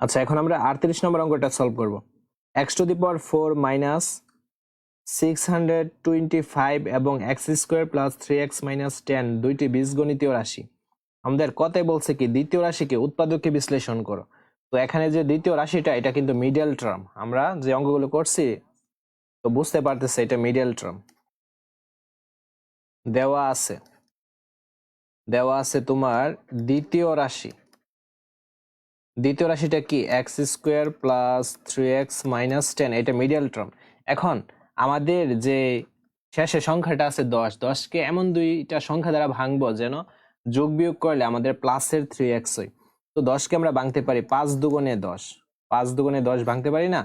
আচ্ছা এখন আমরা আটত্রিশ নম্বর অঙ্কটা সলভ করব। X to the power four minus six hundred twenty five এবং x square plus three x minus ten দুইটি বীজগণিতীয় রাশি। আমাদের কথায় বলছে কি, দ্বিতীয় রাশিকে উৎপাদককে বিশ্লেষণ করো। তো এখানে যে দ্বিতীয় রাশিটা, এটা কিন্তু মিডিয়াল টার্ম আমরা যে অঙ্কগুলো করছি, তো বুঝতে পারতেছে এটা মিডিয়াল টার্ম দেওয়া আছে। দেওয়া আছে তোমার দ্বিতীয় রাশি। দ্বিতীয় রাশিটা কি? X square plus three x minus ten এটা মিডিয়াল টার্ম এখন আমাদের যে শেষে সংখ্যাটা আছে দশ, দশকে এমন দুইটা সংখ্যা দ্বারা ভাঙবো যেন যোগ বিয়োগ করলে আমাদের প্লাসের থ্রি এক্স হয়। তো দশকে আমরা ভাঙতে পারি পাঁচ দুগুণে দশ। পাঁচ দুগুণে দশ ভাঙতে পারি না?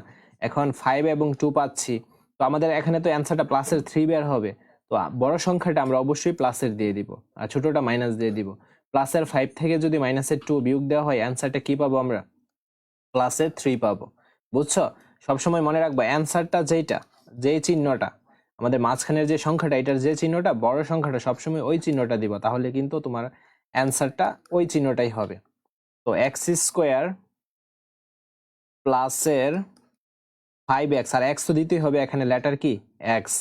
এখন ফাইভ এবং টু পাচ্ছি। তো আমাদের এখানে তো অ্যান্সারটা প্লাসের থ্রি বের হবে। তো বড় সংখ্যাটা আমরা অবশ্যই প্লাসের দিয়ে দিব। আর ছোটটা মাইনাস দিয়ে দিব। প্লাসের ফাইভ থেকে যদি মাইনাসের টু বিয়োগ দেওয়া হয় অ্যান্সারটা কি পাবো আমরা? প্লাসের থ্রি পাবো। বুঝছ? সবসময় মনে রাখবা অ্যান্সারটা যেইটা, যেই চিহ্নটা, আমাদের মাঝখানের যে সংখ্যাটা, এটার যে চিহ্নটা, বড় সংখ্যাটা সবসময় ওই চিহ্নটা দিব, তাহলে কিন্তু তোমার অ্যান্সারটা ওই চিহ্নটাই হবে। তো এক্স স্কোয়ার প্লাসের ফাইভ এক্স আর এক্স তো দিতেই হবে, এখানে লেটার কি? X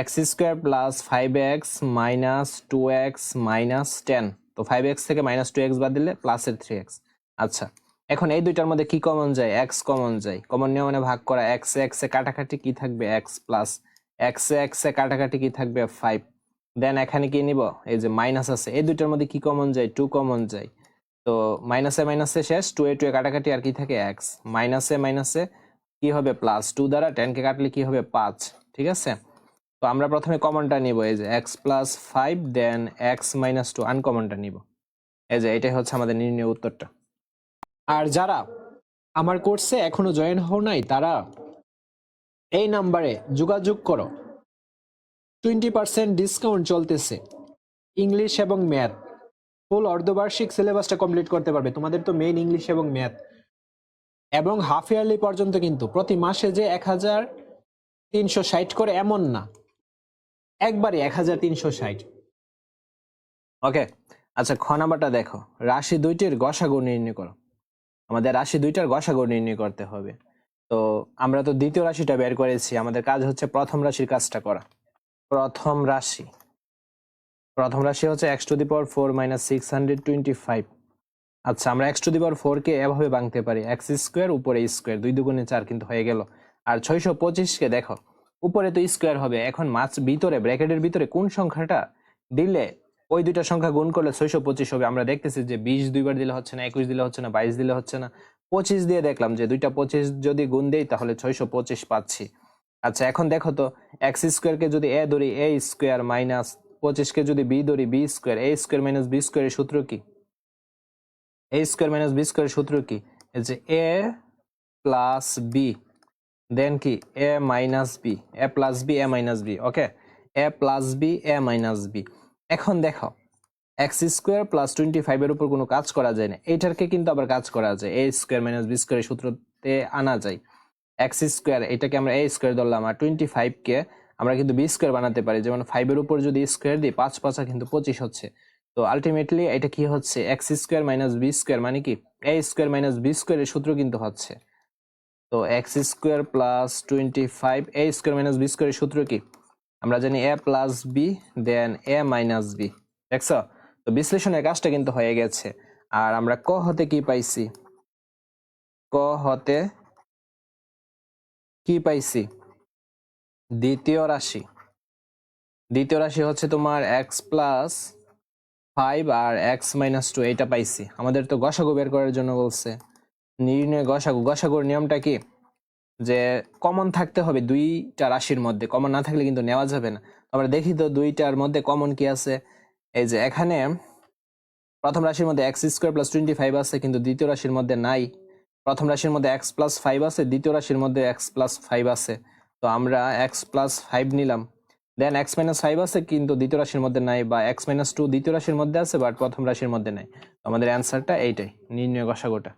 x square plus five x minus two x minus ten তো ফাইভ এক্স থেকে মাইনাস টু এক্স বাদ দিলে প্লাসের থ্রি এক্স আচ্ছা এখন এই দুইটার মধ্যে কি কমন যায়? এক্স কমন যায়। কমন নিয়ে মানে ভাগ করা। এক্স এক্স এ কাটাকাটি কি থাকবে? এক্স প্লাস এক্স এক্স এ কাটাকাটি কি থাকবে? ফাইভ দেন এখানে কি নিব? এই যে মাইনাস আছে। এই দুইটার মধ্যে কি কমন যায়? টু কমন যায়। তো মাইনাসে মাইনাসে শেষ টু এ টু এ কাটাকাটি আর কি থাকে? এক্স মাইনাসে মাইনাসে কি হবে? প্লাস টু দ্বারা টেন কে কাটলে কি হবে? পাঁচ। ঠিক আছে? তো আমরা প্রথমে কমনটা নিব, এই যে x plus five then x minus two আনকমনটা নিব। এই যে এটাই হচ্ছে আমাদের নির্ণয় উত্তরটা। আর যারা আমার কোর্সে এখনও জয়েন হও নাই, তারা এই নাম্বারে যোগাযোগ করো। টোয়েন্টি পার্সেন্ট ডিসকাউন্ট চলতেছে। ইংলিশ এবং ম্যাথ ফুল অর্ধবার্ষিক সিলেবাসটা কমপ্লিট করতে পারবে। তোমাদের তো মেইন ইংলিশ এবং ম্যাথ এবং হাফ ইয়ারলি পর্যন্ত কিন্তু প্রতি মাসে যে এক হাজার তিনশো ষাট করে এমন না। একবারে এক হাজার তিনশো ষাট। ওকে আচ্ছা খ নাম্বারটা দেখো। রাশি দুইটির গসাগু নির্ণয় করো। আমাদের রাশি দুইটার গসাগু নির্ণয় করতে হবে। তো আমরা তো দ্বিতীয় রাশিটা বের করেছি। আমাদের কাজ হচ্ছে প্রথম রাশির কাজটা করা। প্রথম রাশি। প্রথম রাশি হচ্ছে x to the power four minus six hundred twenty five. আচ্ছা আমরা এক্স টু দি পাওয়ার ফোরকে এভাবে ভাঙতে পারি। এক্স স্কোয়ার উপরে স্কোয়ার, দুই দুগুণে চার কিন্তু হয়ে গেল। আর ছয়শো পঁচিশকে দেখো। উপরে তো স্কোয়ার হবে। এখন মাছ ভিতরে ব্র্যাকেটের ভিতরে কোন সংখ্যাটা দিলে ওই দুইটা সংখ্যা গুণ করলে ছয়শো পঁচিশ হবে? আমরা দেখতেছি যে বিশ দুইবার দিলে হচ্ছে না, একুশ দিলে হচ্ছে না, বাইশ দিলে হচ্ছে না। পঁচিশ দিয়ে দেখলাম যে দুইটা পঁচিশ যদি গুণ দেই তাহলে ছয়শো পঁচিশ পাচ্ছি। আচ্ছা এখন দেখো তো এক্স স্কোয়ারকে যদি এ ধরি এ স্কোয়ার মাইনাস পঁচিশকে যদি বি ধরি b square a square minus b স্কোয়ারের সূত্র কি? এ স্কোয়ার মাইনাস বি স্কোয়ারের সূত্র কি? যে এ প্লাস বি দেন কি? A minus b a plus b a minus b okay a plus b a minus b এখন দেখো এক্স স্কোয়ার প্লাস টোয়েন্টি ফাইভের উপর কোনো কাজ করা যায় না। এইটারকে কিন্তু আবার কাজ করা যায়। এ স্কোয়ার মাইনাস বি স্কোয়ারের সূত্রতে আনা যায়। এক্স স্কোয়ার এটাকে আমরা এ স্কোয়ার ধরলাম। আর টোয়েন্টি ফাইভকে আমরা কিন্তু বি স্কোয়ার বানাতে পারি। যেমন ফাইভের উপর যদি স্কোয়ার দিই, পাঁচ পাঁচা কিন্তু পঁচিশ হচ্ছে। তো আলটিমেটলি এটা কি হচ্ছে? X square minus b square মানে কি? এ স্কোয়ার মাইনাস বি স্কোয়ারের সূত্র কিন্তু হচ্ছে। তো x square plus twenty five a square minus b স্কোয়ারের সূত্র কি? আমরা জানি a plus b then a minus b দেখছ? তো বিশ্লেষণের কাজটা কিন্তু হয়ে গেছে। আর আমরা ক হতে কি পাইছি? ক হতে কি পাইছি? দ্বিতীয় রাশি। দ্বিতীয় রাশি হচ্ছে তোমার এক্স প্লাস ফাইভ আর এক্স মাইনাস টু এটা পাইছি। আমাদের তো গসাগু বের করার জন্য বলছে। নির্ণয় গসাগু, গসাগুর নিয়মটা কি? যে কমন থাকতে হবে দুইটা রাশির মধ্যে। কমন না থাকলে কিন্তু নেওয়া যাবে না। আমরা দেখি তো দুইটার মধ্যে কমন কি আছে? এই যে এখানে প্রথম রাশির মধ্যে x square plus twenty five আছে, কিন্তু দ্বিতীয় রাশির মধ্যে নাই। প্রথম রাশির মধ্যে এক্স প্লাস ফাইভ আছে, দ্বিতীয় রাশির মধ্যে এক্স প্লাস ফাইভ আছে। তো আমরা এক্স প্লাস ফাইভ নিলাম। দেন এক্স মাইনাস ফাইভ আছে, কিন্তু দ্বিতীয় রাশির মধ্যে নাই, বা এক্স মাইনাস টু দ্বিতীয় রাশির মধ্যে আছে বাট প্রথম রাশির মধ্যে নাই। আমাদের অ্যান্সারটা এইটাই, নির্ণয় গসাগোটা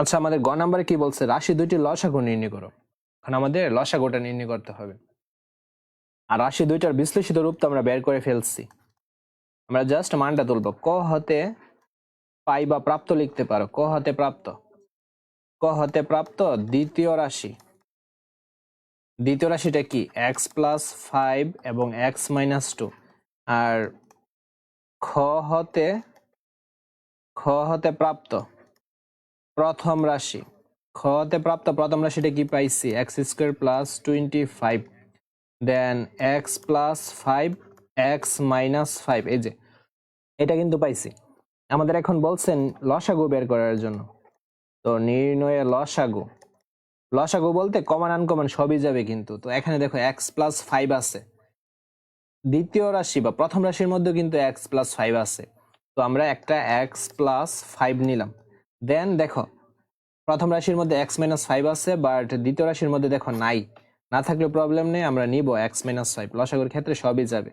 আচ্ছা আমাদের গ নাম্বারে কি বলছে? রাশি দুইটি লসাগু নির্ণয় করো। এখন আমাদের লসাগুটা নির্ণয় করতে হবে। আর রাশি দুইটার বিশ্লেষিত রূপ তো আমরা বের করে ফেলছি। আমরা জাস্ট মানটা তুলবো। ক হতে পাই বা প্রাপ্ত লিখতে পারো। ক হতে প্রাপ্ত। ক হতে প্রাপ্ত দ্বিতীয় রাশি। দ্বিতীয় রাশিটা কি? এক্স প্লাস ফাইভ এবং এক্স মাইনাস টু আর খ হতে খ হতে প্রাপ্ত। প্রথম রাশি। খ হতে প্রাপ্ত প্রথম রাশিটা কি পাইছি? X square plus twenty five then x plus five x minus five এই যে, এটা কিন্তু পাইছি। আমাদের এখন বলছেন লসাগু বের করার জন্য। তো নির্ণয়ে লসাগু। লসাগু বলতে কমন আনকমন সবই যাবে কিন্তু। তো এখানে দেখো এক্স প্লাস ফাইভ আছে। দ্বিতীয় রাশি বা প্রথম রাশির মধ্যে কিন্তু এক্স প্লাস ফাইভ আছে। তো আমরা একটা এক্স প্লাস ফাইভ নিলাম। দেন দেখো, প্রথম রাশির মধ্যে এক্স মাইনাস ফাইভ আছে বাট দ্বিতীয় রাশির মধ্যে দেখো নাই। না থাকলে প্রবলেম নেই, আমরা নিব এক্স মাইনাস ফাইভ লসাগুর ক্ষেত্রে সবই যাবে।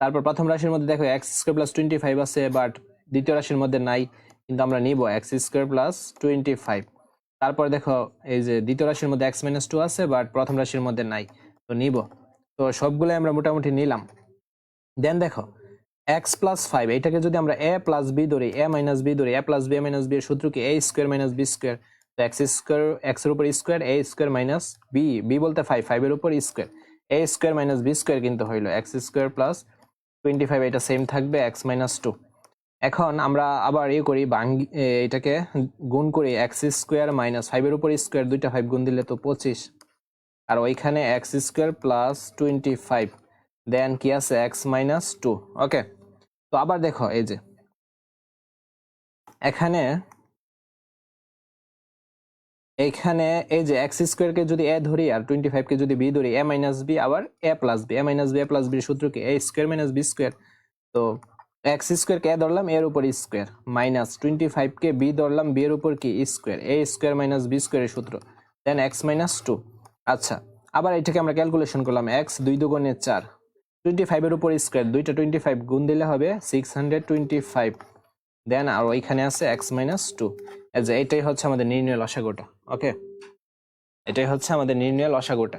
তারপর প্রথম রাশির মধ্যে দেখো x square plus twenty five আছে বাট দ্বিতীয় রাশির মধ্যে নাই, কিন্তু আমরা নিব x square plus twenty five তারপর দেখো, এই যে দ্বিতীয় রাশির মধ্যে এক্স মাইনাস টু আছে বাট প্রথম রাশির মধ্যে নাই, তো নিব। তো সবগুলো আমরা মোটামুটি নিলাম। দেন দেখো এক্স প্লাস ফাইভ এটাকে যদি আমরা এ প্লাস বি ধরি এ মাইনাস বি ধরি a plus b minus b এর সূত্র কি? A square minus b square তো এক্স স্কোয়ার এক্সের উপর square a square minus b b বলতে ফাইভ ফাইভের উপর square a square minus b square কিন্তু হইল x square plus twenty five এটা সেম থাকবে এক্স মাইনাস টু এখন আমরা আবার ইয়ে করি ভাঙ্গি এ, এটাকে গুণ করি এক্স স্কোয়ার মাইনাস ফাইভের উপর স্কোয়ার দুইটা ফাইভ গুণ দিলে তো পঁচিশ। আর ওইখানে x square plus twenty five then কি আছে? এক্স মাইনাস টু ওকে আবার দেখো, এই যে। এখানে এইখানে এই যে এক্স স্কোয়ারকে যদি এ ধরি আর টোয়েন্টি ফাইভকে যদি বি ধরি এ মাইনাস বি আবার a plus b a minus b a plus বির সূত্র কি? A square minus b square তো এক্স স্কোয়ার কে ধরলাম এর উপর স্কোয়ার মাইনাস টোয়েন্টি ফাইভ কে বি ধরলাম বি এর উপর কি? Square a square minus b স্কোয়ারের সূত্র। দেন এক্স মাইনাস টু আচ্ছা আবার এটাকে আমরা ক্যালকুলেশন করলাম এক্স দুই দুগুণে চার। টোয়েন্টি ফাইভের উপর স্কোয়ার দুইটা টোয়েন্টি ফাইভ গুণ দিলে হবে six hundred twenty five then আর ওইখানে আছে এক্স মাইনাস টু এটাই হচ্ছে আমাদের নির্ণয় লসাগোটা ওকে এটাই হচ্ছে আমাদের নির্ণয় লসাগুটা